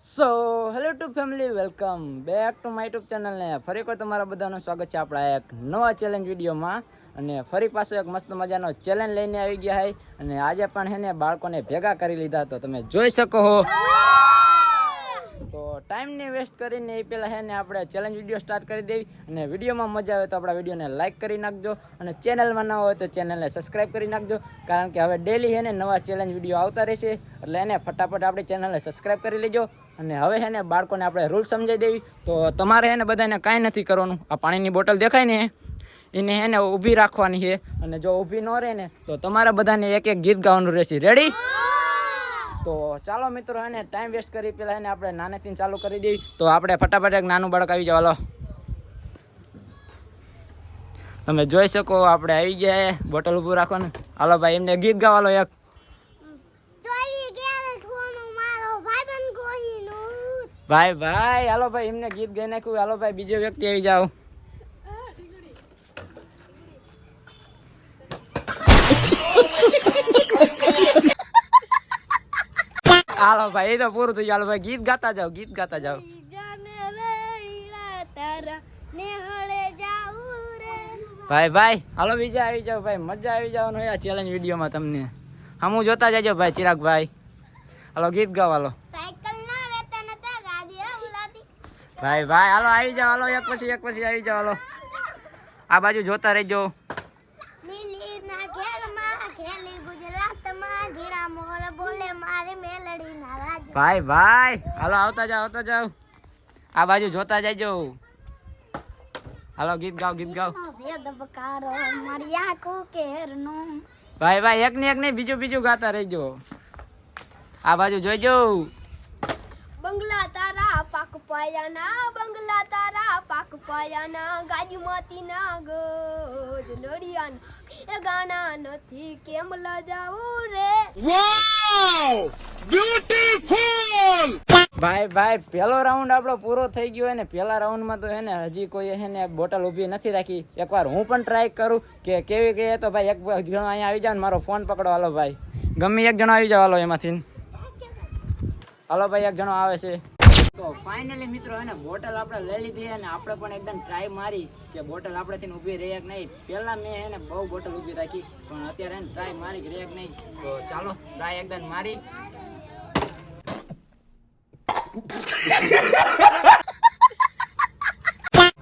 So hello to family welcome back to my tube ચેનલને ફરી કોઈ તમારા બધાનું સ્વાગત છે આપણા એક નવા ચેલેન્જ વિડીયોમાં. અને ફરી પાછો એક મસ્ત મજાનો ચેલેન્જ લઈને આવી ગયા છે અને આજે પણ હે ને બાળકોને ભેગા કરી લીધા, તો તમે જોઈ શકો તો ટાઈમને વેસ્ટ કરીને એ પહેલાં છે ને આપણે ચેલેન્જ વીડિયો સ્ટાર્ટ કરી દેવી. અને વિડીયોમાં મજા આવે તો આપણા વિડીયોને લાઇક કરી નાખજો. અને ચેનલમાં ન હોય તો ચેનલને સબસ્ક્રાઈબ કરી નાખજો. કારણ કે હવે ડેલી છે ને નવા ચેલેન્જ વીડિયો આવતા રહેશે. એટલે એને ફટાફટ આપણી ચેનલને સબસ્ક્રાઈબ કરી લેજો. અને હવે છે ને બાળકોને આપણે રૂલ સમજાવી દેવી. તો તમારે છે ને બધાને કાંઈ નથી કરવાનું. આ પાણીની બોટલ દેખાય ને? એને હે ને ઊભી રાખવાની છે. અને જો ઊભી ન રહે ને, તો તમારે બધાને એક એક ગીત ગાવાનું રહેશે. રેડી તો ચાલો મિત્રો એને ટાઈમ વેસ્ટ કરી પેલા એને આપણે નાનેથી ચાલુ કરી દઈએ તો આપણે ફટાફટ એક નાનું બાળક આવી જવાલો તમે જોઈ શકો આપણે આવી ગયા બોટલ ઊભું ને હાલો ભાઈ એમને ગીત ગાવાલો એક. ભાઈ ભાઈ હાલો ભાઈ એમને ગીત ગાઈ નાખ્યું. હાલો ભાઈ બીજો વ્યક્તિ આવી જાવ હાલો ભાઈ, એ તો પૂરું થઈ ચાલો ભાઈ, ગીત ગાતા જાઓ, ગીત ગાતા જાઓ. ભાઈ ભાઈ, હાલો, બીજા આવી જાવ ભાઈ, મજા આવી જવાનું આ ચેલેન્જ વિડીયોમાં તમને. હમું જોતા જજો, ભાઈ, ચિરાગ ભાઈ. હાલો, ગીત ગાવ હાલો. ભાઈ ભાઈ, હાલો, આવી જાવ હાલો, એક પછી એક પછી આવી જાઓ, હાલો. આ બાજુ જોતા રહેજો લીલી ના ઘેરમાં ખેલી ગુજરાતમાં ઝીણા મોર બોલે મારે મેલડી ના રાજ ભાઈ ભાઈ. હાલો આવતા જાઓ આવતા જાઓ. આ બાજુ જોતા જાજો હાલો ગીત ગાવ ગીત કેરનું ભાઈ ભાઈ એક ને એક ને બીજું બીજું ગાતા રહેજો. આ બાજુ જોઈજો. બંગલા તારા પાક પાયાના બંગલા તારા પાક પાયાના ગાજુમાંથી ના ગોજ નડિયાના. એ ગાના નથી કેમ લજાવું રે? ભાઈ ભાઈ પહેલો રાઉન્ડ આપણો પૂરો થઈ ગયો ને પહેલા રાઉન્ડમાં તો એને ને હજી કોઈ હે ને બોટલ ઊભી નથી રાખી. એકવાર હું પણ ટ્રાય કરું કે કેવી કહે તો ભાઈ એક જણો અહીંયા આવી જાવ ને મારો ફોન પકડો. હાલો ભાઈ. ગમે એક જણો આવી જાવ હાલો એમાંથી. હાલો ભાઈ એક જણો આવે છે. ફાઇનલી મિત્રો એને બોટલ આપણે લઈ લીધી અને આપણે પણ એકદમ ટ્રાય મારી કે બોટલ આપણેથી ઊભી રહ્યા કે નહીં. પહેલાં મેં એને બહુ બોટલ ઊભી રાખી, પણ અત્યારે એને ટ્રાય મારી કે રહ્યા કે નહીં. તો ચાલો ટ્રાય એકદમ મારી.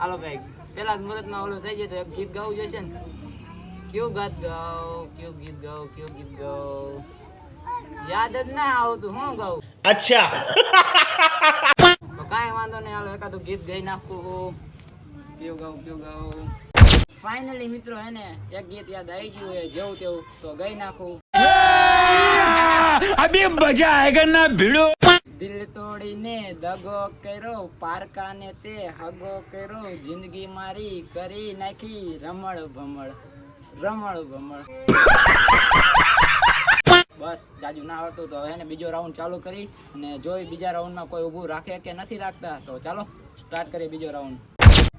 હાલો ભાઈ પેલા મુહૂર્તમાં ઓલું થઈ જાય તો એક ગીત ગાવું જોઈશે ને? કયું ગાત ગાઉ કયું ગીત ગાઉ કયું ગીત ગાઉ યાદ જ ના આવતું, હું ગાઉં? અચ્છા. કાંઈ વાંધો નહીં હાલો એકાદું ગીત ગાઈ નાખું કેવું ગાઉં કેવું ગાઉં ફાઇનલી મિત્રો હે ને એક ગીત યાદ આવી ગયું હોય જેવું તેવું તો ગાઈ નાખું. અભી મજા આયેગા ના ભીડો. દિલ તોડીને દગો કર્યો પારકાને તે હગો કર્યો જિંદગી મારી કરી નાખી રમણ ભમળ રમણ ભમણ. બસ, જાજુ ના આવડતું, તો એને બીજો રાઉન્ડ ચાલુ કરી અને જોઈ બીજા રાઉન્ડમાં કોઈ ઊભું રાખે કે નથી રાખતા, તો ચાલો સ્ટાર્ટ કરીએ બીજો રાઉન્ડ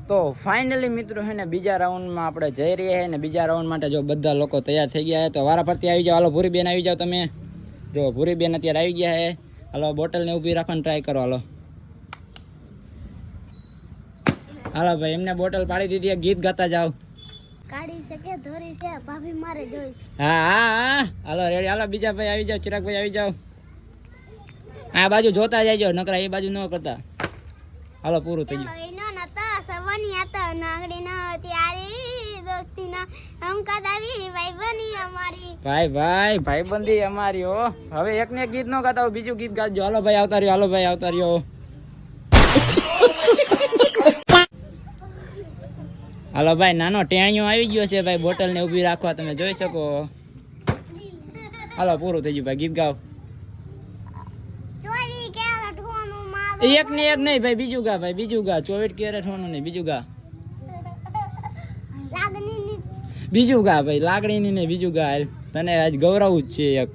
તો ફાઇનલી મિત્રો હે ને, બીજા રાઉન્ડમાં આપણે જઈ રહ્યા છીએ ને, બીજા રાઉન્ડ માટે જો બધા લોકો તૈયાર થઈ ગયા છે તો વારા ફરતી આવી જાઓ. હાલો ભૂરી બેન આવી જાઓ તમે. જો ભૂરી બેન અત્યારે આવી ગયા છે હાલો, બોટલને ઊભી રાખવાની ટ્રાય કરો, હાલો. હાલો ભાઈ, એમને બોટલ પાડી દીધી ગીત ગાતા જાઓ. કાઢી શકે ધોરી છે ભાભી મારે જોઈ હા હા હા. હાલો રેડી. હાલો બીજા ભાઈ આવી જાઓ ચિરાગભાઈ આવી જાવ આ બાજુ જોતા જાયજો નકરા એ બાજુ ન કરતા. હાલો પૂરું થઈ ગયું. એનો નતા સવાની હતા નાગડી ન ત્યારે દોસ્તી ના હમકા દાવી ભાઈ બની અમારી. ભાઈ ભાઈ ભાઈબંધી અમારી હો. હવે એક ને ગીત નો ગાતા બીજું ગીત ગાજો. હાલો ભાઈ આવતા રહ્યો હાલો ભાઈ આવતા રહ્યો. હાલો ભાઈ નાનો ટેણિયો આવી ગયો છે ભાઈ બોટલ ને ઊભી રાખવા તમે જોઈ શકો. હાલો પૂરું થઈ ગયું ભાઈ ગીત ગાઓ. એક ને એક નહીં ભાઈ બીજું ગા ભાઈ બીજું ગા ચોવીસ કેરેટ હોનું નહીં બીજું ગા. બીજું ગા ભાઈ લાગણીની નહીં બીજું ગા. તને આજ ગૌરવ જ છે એક.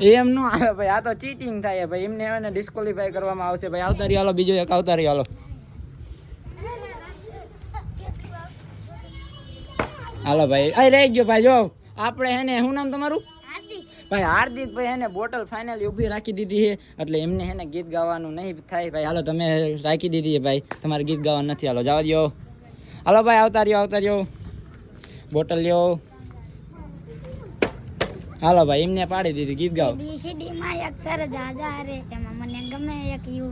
એમ નો આવે ભાઈ આ તો ચીટિંગ થાય ભાઈ. એમને એને ડિસ્કોલિફાય કરવામાં આવશે ભાઈ. આવતા રહ્યો હાલો બીજો એક આવતા રહ્યો હાલો. હાલો ભાઈ. અહીં રહી ગયો ભાઈ જો. આપણે હે ને શું નામ તમારું? ભાઈ હાર્દિક ભાઈ હેને બોટલ ફાઇનલી ઊભી રાખી દીધી છે. એટલે એમને હેને ગીત ગાવાનું નહીં થાય ભાઈ. હાલો તમે રાખી દીધી છે ભાઈ. તમારે ગીત ગાવાનું નથી. હાલો જવા દો હાલો ભાઈ આવતા રહ્યો આવતા રહ્યો. બોટલ લ્યો. હાલો ભાઈ એમને પાડી દીધી ગીત ગાઓ. બીસીડી માં અક્ષર જાજા રે એમાં મને ગમે એક યુ.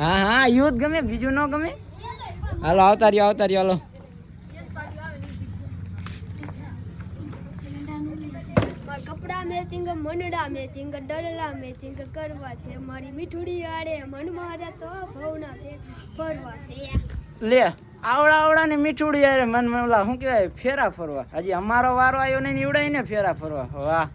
હા હા યુદ્ધ ગમે બીજું ન ગમે? હાલો આવતા રહ્યો આવતા રહ્યો હાલો. કપડા મેચિંગ મનડા મેચિંગ ડરલા મેચિંગ કરવા છે. મારી મીઠુડી આડે મન મારા તો ભવના છે ફરવા છે. લે આવડા આવડા ને મીઠુડી આડે મન ઓલા શું કહેવાય ફેરા ફરવા. હજી અમારો વારો આવ્યો નહીં નીવડાય ને ફેરા ફરવા. વાહ.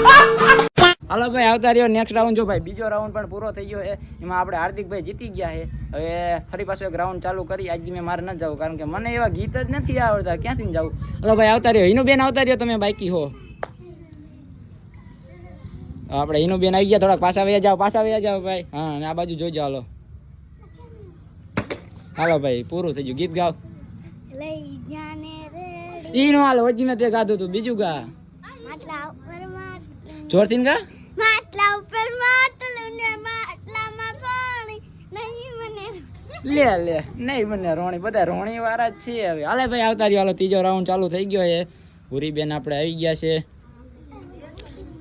હાલો ભાઈ આવતા રહ્યો નેક્સ્ટ રાઉન્ડ જો ભાઈ બીજો રાઉન્ડ પણ પૂરો થઈ ગયો છે. એમાં આપણે હાર્દિકભાઈ જીતી ગયા છે. હવે ફરી પાછો એક રાઉન્ડ ચાલુ કરી. આજથી મેં મારે ન જવું કારણ કે મને એવા ગીત જ નથી આવડતા. ક્યાંથી જવું? હલો ભાઈ આવતા રહ્યો. હિનુબેન આવતા રહ્યો તમે બાઈકી હો. આપણે હિનુબેન આવી ગયા થોડાક પાછા વયા જાઓ પાછા વયા જાઓ ભાઈ. હા અને આ બાજુ જોઈ જાઓ હાલો. હાલો ભાઈ પૂરું થઈ ગયું. ગીત ગાઓ. ઈનો હાલો વચ્ચે મેં તે ગાધું હતું. બીજું ગા. જોરથી ને ગા માટલા ઉપર માટલું ને માટલામાં પાણી. નહીં મને લે લે. નહીં મને રોણી. બધા રોણી વાળા જ છે હવે. હાલે ભાઈ આવતા રહ્યો. હાલો ત્રીજો રાઉન્ડ ચાલુ થઈ ગયો છે. ભૂરી બેન આપણે આવી ગયા છે.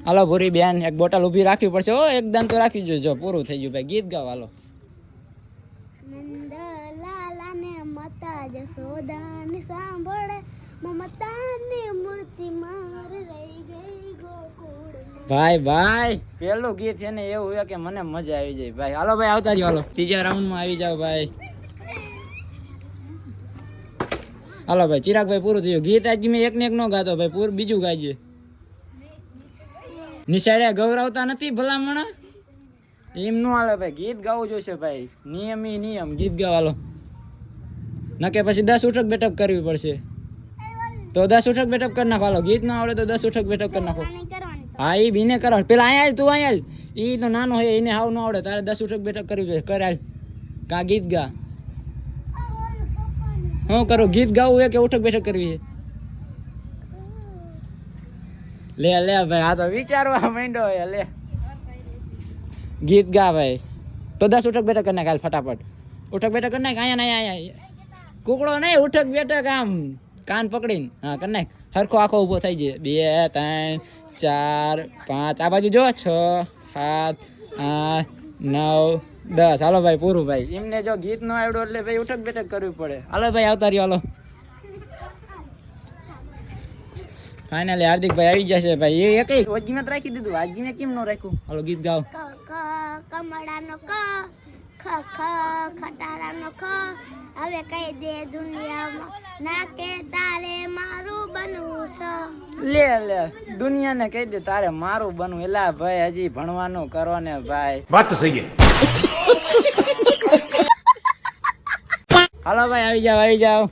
હાલો ભૂરી બેન એક બોટલ ઊભી રાખવી પડશે. ઓ એકદમ તો રાખી જોજો પૂરું થઈ ગયું. ભાઈ ગીત ગાવ હાલો. મમતાની મૂર્તિ માર ભાઈ ભાઈ. પેલું ગીત છે ને એવું છે કે મને મજા આવી જાય. ભાઈ હાલો ભાઈ આવતા જ હાલો. ત્રીજા રાઉન્ડમાં આવી જાઓ ભાઈ. હાલો ભાઈ ચિરાગભાઈ પૂરું થયું. ગીત આજ મેં એક ને એક નો ગાતો ભાઈ પૂરું બીજું ગાજે. નિશાળે ગૌરવતા નથી ભલામણ? એમ નું હાલે ભાઈ ગીત ગાવું જોઈશે ભાઈ. નિયમ નિયમ. ગીત ગાવાલો નકે પછી દસ ઉઠક બેઠક કરવી પડશે. તો દસ ઉઠક બેઠક કરી નાખો હાલો. ગીત ના આવડે તો દસ ઉઠક બેઠક કરી નાખો. હા એ બીને કરો. પેલા અહીંયા તું અહીંયા ઈ તો નાનો હોય એને હાવ ન આવડે. તારે દસ ઉઠક બેઠક કરવી જોઈએ. કર કા ગીત ગા. હું કરું? ગીત ગાવું હે કે ઉઠક બેઠક કરવી છે લે લે ભાઈ, આ તો વિચારવા માંડ્યો હે, લે. ગીત ગા ભાઈ. તો દસ ઉઠક બેઠક કરી નાખ હાલ ફટાફટ. ઉઠક બેઠક કરી નાખ, અહીંયા અહીંયા અહીંયા કુકડો નહીં, ઉઠક બેઠક આમ. કાન પકડીને. હા, કરી નાખ. હરખો આખો ઊભો થઈ જાય બે, ત્રણ ચાર પાંચ. આ બાજુ જો છ સાત આઠ નવ દસ. હાલો ભાઈ પૂરું ભાઈ. એમને જો ગીત ન આવડ્યું એટલે ભાઈ ઉઠક બેઠક કરવી પડે. હાલો ભાઈ આવતા રહ્યો હાલો. ફાઇનલી હાર્દિકભાઈ આવી જશે ભાઈ. એ એક વજી મેં રાખી દીધું. આજે મેં કેમ ન રાખ્યું? હાલો ગીત ગાઓ. કમળાનો ક. ખ ખ ખટારાનો ખ. હવે કહી દે દુનિયામાં. ના કે તારે મારું બનવું સ. લે લે દુનિયાને કહી દે તારે મારું બનવું. એલા ભાઈ હજી ભણવાનું કરો ને ભાઈ. વાત સહી હાલો ભાઈ આવી જાવ આવી જાવ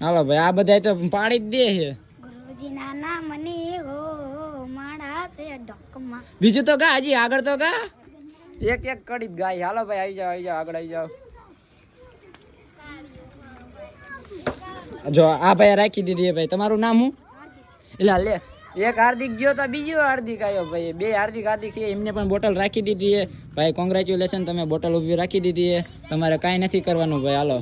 હાલો ભાઈ આ બધા તો પાડી જ દે છે. ગુરુજી નાના મને હો. બીજું તો કા હજી આગળ તો કા? એક એક કડી ગાય. હાલો ભાઈ આવી જાઓ આવી જાઓ આગળ આવી જાઓ. જો આ ભાઈ રાખી દીધી ભાઈ. તમારું નામ હું એટલે લે. એક હાર્દિક ગયો તો બીજો હાર્દિક આવ્યો ભાઈ. બે હાર્દિક હાર્દિક એમને પણ બોટલ રાખી દીધી છે ભાઈ કોંગ્રેચ્યુલેશન તમે બોટલ ઊભી રાખી દીધી છે તમારે કાંઈ નથી કરવાનું ભાઈ હાલો.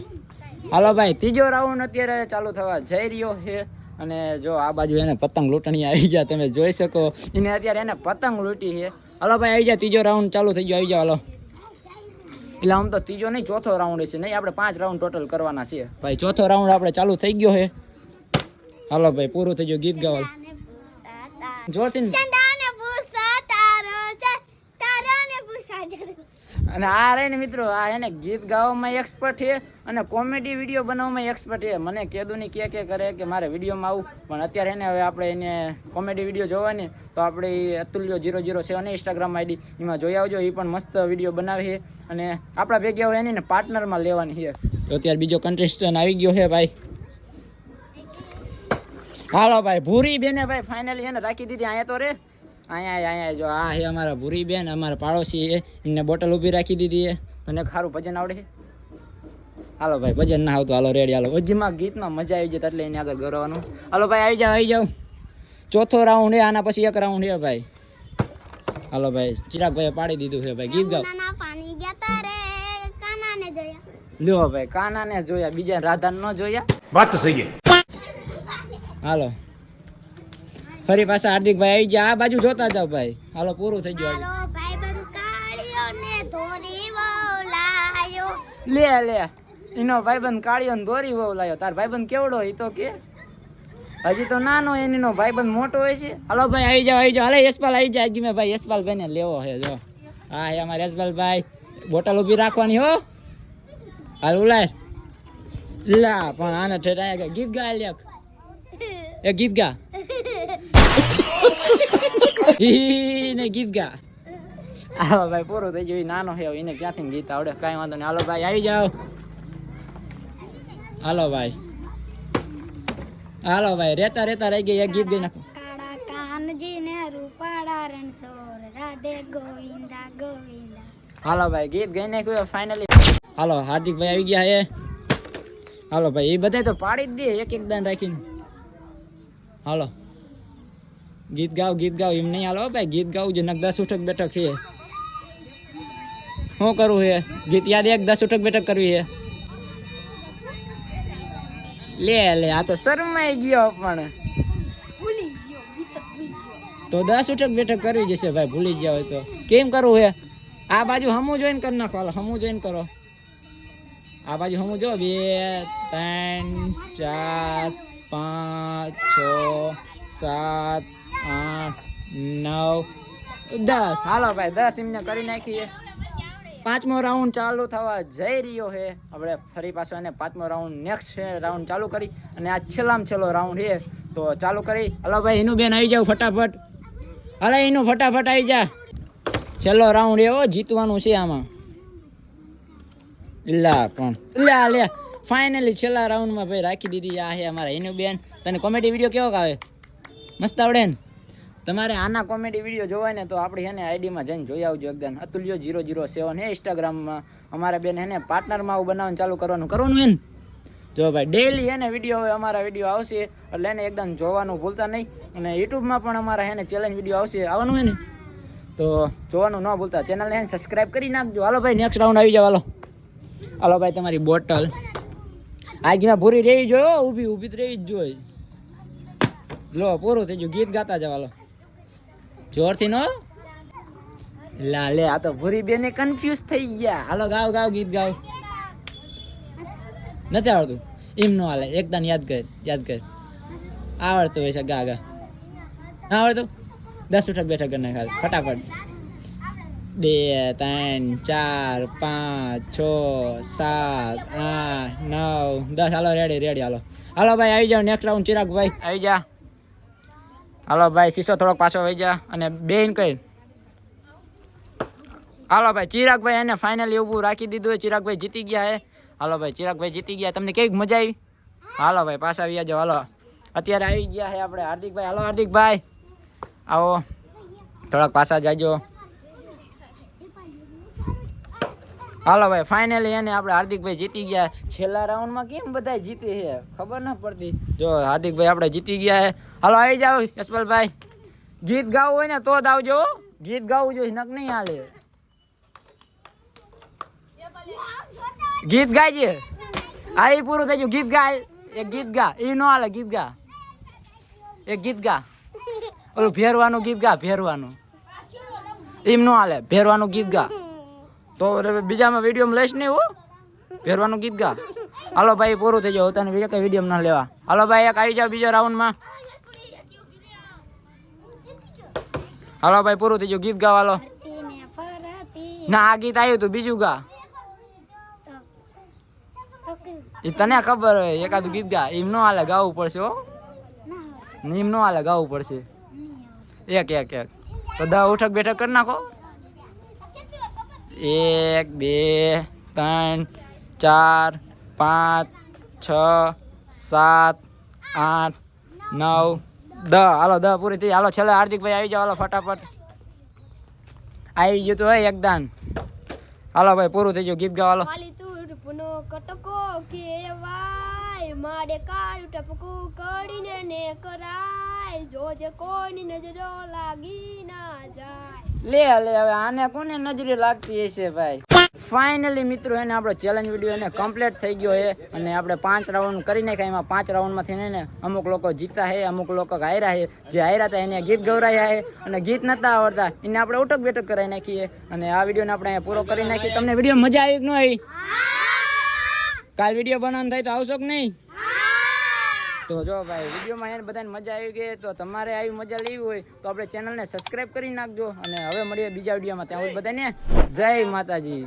હાલો ભાઈ ત્રીજો રાઉન્ડ અત્યારે ચાલુ થવા જઈ રહ્યો છે. અને જો આ બાજુ એને પતંગ લૂંટણી આવી ગયા તમે જોઈ શકો. એને અત્યારે એને પતંગ લૂંટી છે. હલો ભાઈ આવી જાય ત્રીજો રાઉન્ડ ચાલુ થઈ ગયો આવી જાઓ હલો. એટલે આમ તો ત્રીજો નહીં ચોથો રાઉન્ડ છે નહીં આપણે પાંચ રાઉન્ડ ટોટલ કરવાના છે ભાઈ ચોથો રાઉન્ડ આપણે ચાલુ થઈ ગયો છે. હાલો ભાઈ પૂરું થઈ ગયું ગીત ગાવા. ને ભૂસા તાર જોતી ને ચંદાને ભૂસા તારો છે તારો ને ભૂસા જરો અને આ રહે ને મિત્રો, આ એને ગીત ગાવામાં એક્સપર્ટ છે અને કોમેડી વીડિયો બનાવવામાં એક્સપર્ટ છે. મને કેદુની કે કે કરે કે મારે વિડીયોમાં આવું, પણ અત્યારે એને હવે આપણે એને કોમેડી વીડિયો જોવાની, તો આપણે Atulyo zero zero seven Instagram ID એમાં જોઈ આવજો એ પણ મસ્ત વીડિયો બનાવે છે. અને આપણા ભેગી હવે એની પાર્ટનરમાં લેવાની છે. તો અત્યારે બીજો કન્ટેસ્ટન્ટ આવી ગયો છે ભાઈ. હાલો ભાઈ, ભૂરી બેને ભાઈ ફાઇનલી એને રાખી દીધી, અહીંયા તો રે. અહીંયા અહીંયા જો. આ છે અમારા ભૂરી બેન અમારા પાડોશી એ એમને બોટલ ઊભી રાખી દીધી છે. તને ખારું ભજન આવડે હાલો ભાઈ ભજન ના આવતું. હાલો રેડી હાલો. હજીમાં ગીતમાં મજા આવી જાય એટલે એની આગળ ગરવાનું. હાલો ભાઈ આવી જાઓ આવી જાઓ. ચોથો રાઉન્ડ હે આના પછી એક રાઉન્ડ હે ભાઈ. હાલો ભાઈ ચિરાગભાઈએ પાડી દીધું છે ભાઈ. ગીત ગાઓ. લ્યો ભાઈ કાનાને જોયા બીજા રાધા ન જોયા. વાત સહી હાલો. ફરી પાછા હાર્દિકભાઈ આવી ગયા. આ બાજુ જોતા જાઓ ભાઈ. હાલો પૂરું થઈ ગયું લે લે. એનો ભાઈબંધ કાળિયો ને દોરી વહુ લાયો. તાર ભાઈબંધ કેવડો એ તો કે. હજી તો નાનો એનીનો ભાઈબંધ મોટો હોય છે. હાલો ભાઈ આવી જાઓ આવી જાઓ. હાલે યશપાલ આવી જાય. હજી મેં ભાઈ યશપાલ ભાઈ ને લેવો છે જો. હા હે અમારે યશપાલ ભાઈ. બોટલ ઊભી રાખવાની હો. હાલ ઉલાય. લા પણ આને ઠેઠ કે ગીત ગા લેખ એ ગીત ગા. ને ગીત ગા. હાલો ભાઈ પૂરું થઈ ગયું. નાનો છે એને ક્યાંથી ગીત આવડે? કાંઈ વાંધો નહીં. હાલો ભાઈ આવી જાઓ. હાલો ભાઈ. હાલો ભાઈ રેતા રેતા રહી ગઈ એક ગીત ગઈ નાખો. હાલો ભાઈ ગીત ગઈ નાખ્યું ફાઇનલી હાલો હાર્દિક ભાઈ આવી ગયા હે. હાલો ભાઈ એ બધા તો પાડી જ દે એક એક દાન રાખીને. હાલો. ગીત ગાવ ગીત ગાવ એમ નહીં હાલો ભાઈ ગીત ગાવું છે નક દસ ઉઠક બેઠક છે. શું કરવું છે? ગીત યાદ એક દસ ઉઠક બેઠક કરવી છે. લે લે આ તો શરમાઈ ગયો પણ. તો દસ ઉઠક બેઠક કરવી જશે ભાઈ ભૂલી ગયા હોય તો. કેમ કરવું છે? આ બાજુ હમું જોઈન કરી નાખો હાલો હમું જોઈન કરો. આ બાજુ હમું જો બે ત્રણ ચાર પાંચ છ સાત નવ, દસ. હાલો ભાઈ, દસ એમને કરી નાખીએ. પાંચમો રાઉન્ડ ચાલુ થવા જઈ રહ્યો છે. આપણે ફરી પાછો એને પાંચમો રાઉન્ડ નેક્સ્ટ રાઉન્ડ ચાલુ કરી. અને આ છેલ્લામાં છેલ્લો રાઉન્ડ છે. તો ચાલુ કરી. હલો ભાઈ, એનું બેન આવી જાવ ફટાફટ. અરે એનું ફટાફટ આવી જા. છેલ્લો રાઉન્ડ એવો જીતવાનું છે આમાં. લા, પણ. લા, લે. ફાઇનલી છેલ્લા રાઉન્ડમાં ભાઈ રાખી દીધી આ છે અમારા એનું બેન તને કોમેડી વીડિયો કેવો આવે મસ્ત આવડે ને? તમારે આના કોમેડી વીડિયો જોવા ને તો આપણી હેને આઈડીમાં જઈને જોઈ આવજો એકદમ અતુલ્યો જીરો જીરો સેવન હે ઇન્સ્ટાગ્રામમાં અમારા બેન હેને પાર્ટનરમાં આવું બનાવવાનું ચાલુ કરવાનું. કરવાનું એને જો ભાઈ ડેઈલી એને વીડિયો હવે અમારા વીડિયો આવશે. એટલે એને એકદમ જોવાનું ભૂલતા નહીં. અને યુટ્યુબમાં પણ અમારા હેને ચેલેન્જ વીડિયો આવશે. આવવાનું એને તો જોવાનું ન ભૂલતા. ચેનલને એને સબસ્ક્રાઈબ કરી નાખજો. હાલો ભાઈ નેક્સ્ટ રાઉન્ડ આવી જાવ હાલો. હાલો ભાઈ, તમારી બોટલ આગીમાં પૂરી રહી જોયો ઊભી ઊભી તો રહેવી જ જોઈ લો, પૂરું થઈ ગયું. ગીત ગાતા જવા હાલો. જોરથી નો? લા લે આ તો ભૂરી બેને કન્ફ્યુઝ થઈ ગયા. હાલો ગાવ ગાવ ગીત ગાવ. નથી આવડતું. એમ નો હાલે. એકદમ યાદ કર યાદ કર. આવડતું હોય છે ગા ગા. ના આવડતું? દસ ઉઠક બેઠક કરી નાખ હાલ, ફટાફટ. બે ત્રણ ચાર પાંચ છ સાત આઠ નવ દસ. હાલો રેડી રેડી હાલો. હાલો ભાઈ આવી જાઓ. નેક્સ્ટ રાઉન્ડ ચિરાગ ભાઈ. આવી જા. હાલો ભાઈ, શીશો થોડોક પાછો વહી જા અને બેન કઈ. હાલો ભાઈ, ચિરાગભાઈ એને ફાઇનલી ઊભું રાખી દીધું હોય ચિરાગભાઈ જીતી ગયા હે. હાલો ભાઈ, ચિરાગભાઈ જીતી ગયા. તમને કેવી મજા આવી? હાલો ભાઈ, પાછા આવી જાઓ હાલો. અત્યારે આવી ગયા છે આપણે હાર્દિકભાઈ. હાલો હાર્દિકભાઈ. આવો. થોડાક પાછા જાજો. હાલો ભાઈ ફાઇનલી એને આપણે હાર્દિકભાઈ જીતી ગયા. છેલ્લા રાઉન્ડમાં કેમ બધા જીતે છે? ખબર ન પડતી. જો હાર્દિકભાઈ આપણે જીતી ગયા છે હાલો, આવી જાઓ, યશપાલભાઈ. ગીત ગાવું હોય ને તો જ આવજો ગીત ગાવું જોઈએ નક નહીં હાલે. ગીત ગાજે આ એ પૂરું થઈ ગયું. ગીત ગાય. એક ગીત ગા. એ નો હાલે, ગીત ગા. એક ગીત ગા. ઓલું ભેરવાનું ગીત ગા, ભેરવાનું. એમ નો હાલે, ભેરવાનું ગીત ગા. તો બીજામાં વિડીયોમાં લઈશ નહીં, હો. ભેરવાનું ગીત ગા. હાલો ભાઈ, પૂરું થઈ જાવ તને કઈ વીડિયો ના લેવા. હાલો ભાઈ, એક આવી જાવ બીજા રાઉન્ડમાં. હાલો ભાઈ પૂરું થઈ ગયું. ગીત ગાવ હાલો ફરતીને ફરતી ના આ ગીત આવ્યું તું બીજું ગા. એ તને ખબર હોય એકાદું ગીત ગા. એમ નો હાલે ગાવું પડશે હો. એમ નો હાલે ગાવું પડશે. એક એક એક. તો દા ઉઠક બેઠક કરી નાખો. એક બે ત્રણ ચાર પાંચ છ સાત આઠ નવ હાલો દ પૂરી થઈ. હાલો છેલ્લે હાર્દિકભાઈ આવી જાઓ હાલો ફટાફટ. આવી ગયું તો હોય એકદાન. હાલો ભાઈ પૂરું થઈ ગયું. ગીત ગાવ હાલો. કટકો કેવાય માડે કાળું ટપકું કરીને ને કરાય. જોજે કોની નજરો લાગી ના જાય. લે લે હવે આને કોને નજરે લાગતી હશે ભાઈ? ફાઇનલી મિત્રો એને આપણો ચેલેન્જ વીડિયો એને કમ્પ્લીટ થઈ ગયો છે. અને આપણે પાંચ રાઉન્ડ કરી નાખ્યા. એમાં પાંચ રાઉન્ડમાંથી એને અમુક લોકો જીતા છે અમુક લોકો હાર્યા છે. જે હાર્યા હતા એને ગીત ગવરાયા છે. અને ગીત નતા આવડતા. એને આપણે ઉટક બેઠક કરાવી નાખીએ. અને આ વિડીયોને આપણે અહીંયા પૂરો કરી નાખીએ. તમને વીડિયો મજા આવી કે ન આવી? કાલ વીડિયો બનાવવાનું થાય તો આવશો કે નહીં? તો જો ભાઈ વિડીયોમાં એને બધાને મજા આવી ગઈ. તો તમારે આવી મજા લેવી હોય તો આપણે ચેનલને સબસ્ક્રાઇબ કરી નાખજો. અને હવે મળીએ બીજા વિડીયોમાં ત્યાં બધાને જય માતાજી.